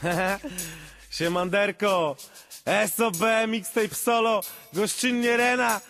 Siemanderko, SOB, mixtape solo, gościnnie Rena.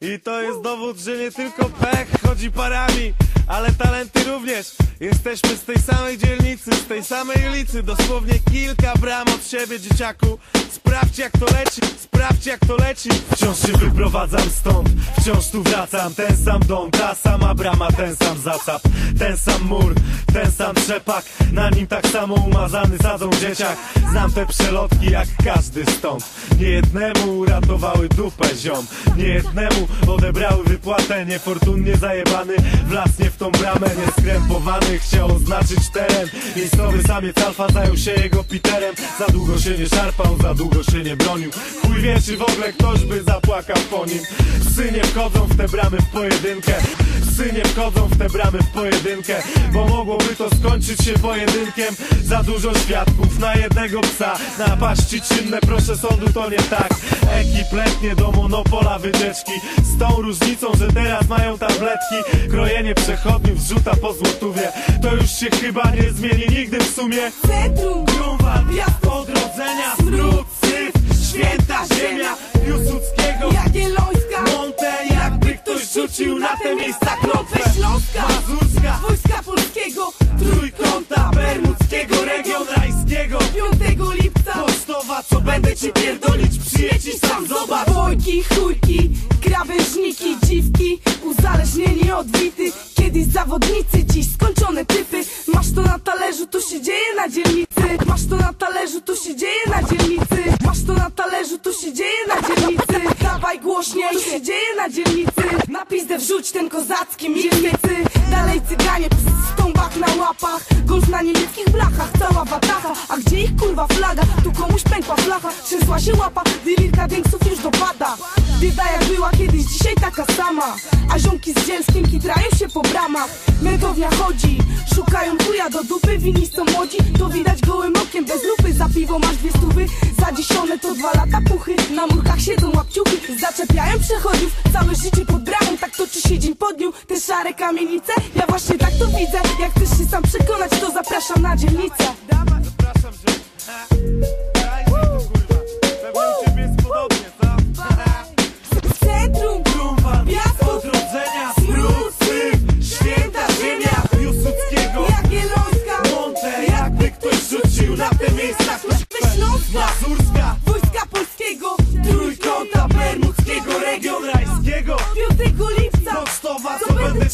I to jest dowód, że nie tylko pech chodzi parami, ale talenty również. Jesteśmy z tej samej dzielnicy, z tej samej ulicy. Dosłownie kilka bram od siebie, dzieciaku. Sprawdź jak to leci, sprawdź jak to leci. Wciąż się wyprowadzam stąd, wciąż tu wracam. Ten sam dom, ta sama brama, ten sam zasap. Ten sam mur, ten sam trzepak. Na nim tak samo umazany sadzą dzieciak. Znam te przelotki jak każdy stąd. Niejednemu uratowały dupę ziom. Niejednemu odebrały wypłatę. Niefortunnie zajebany w las nie w tą bramę Nieskrępowany chciał oznaczyć teren. Miejscowy samiec alfa zajął się jego Peterem Za długo się nie szarpał, za długo się nie bronił. Chuj wie czy w ogóle ktoś by zapłakał po nim. Psy nie wchodzą w te bramy w pojedynkę. Psy nie wchodzą w te bramy w pojedynkę Bo mogłoby to skończyć się pojedynkiem. Za dużo świadków na jednego psa. Napaści czynne, proszę sądu to nie tak. Ekip letnie do monopola wycieczki. Z tą różnicą, że teraz mają tabletki. Krojenie przechodniów zrzuta po złotówie. To już się chyba nie zmieni nigdy w sumie. Centrum. Grunwald, miasto odrodzenia. Smród, syf, święta ziemia. Piłsudskiego, Jagiellońska Monte Jakby ktoś rzucił na te miejsca klątwę Śląska. Mazurska, Wojska Polskiego. Trójkąta Bermudzkiego, region rajskiego 5 lipca. Pocztowa, co będę ci pierdolić Przyjedź i sam zobacz. Bojki, chujki, krawężniki, dziwki Uzależnieni od wity Kiedyś zawodnicy, dziś skończone typy Masz to na talerzu, to się dzieje na dzielnicy. Masz to na talerzu, to się dzieje na dzielnicy. Masz to na talerzu, to się dzieje na dzielnicy. Dawaj głośniej, to się dzieje na dzielnicy. Na pizdę wrzuć ten kozacki dzielnicy. Dalej cyganie, ps, stąbach na łapach. Golf na niemieckich blachach, cała watacha A gdzie ich kurwa flaga? Tu komuś pękła flacha. Trzęsła się łapa, gdy lirka gangstów już dopada Bieda jak była kiedyś, dzisiaj taka sama. A ziomki z zielskim kitrają się po bramach. Mentownia chodzi, szukają chuja do dupy Wini są młodzi, to widać gołym okiem Bez lupy, za piwo masz dwie stówy Za dziesiąte to dwa lata puchy. Na murkach siedzą łapciuchy Zaczepiają przechodniów, całe życie pod bramą Tak toczy się dzień po dniu, te szare kamienice Ja właśnie tak to widzę, jak chcesz się sam przekonać To zapraszam na dzielnicę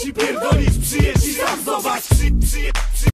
ci pierdolę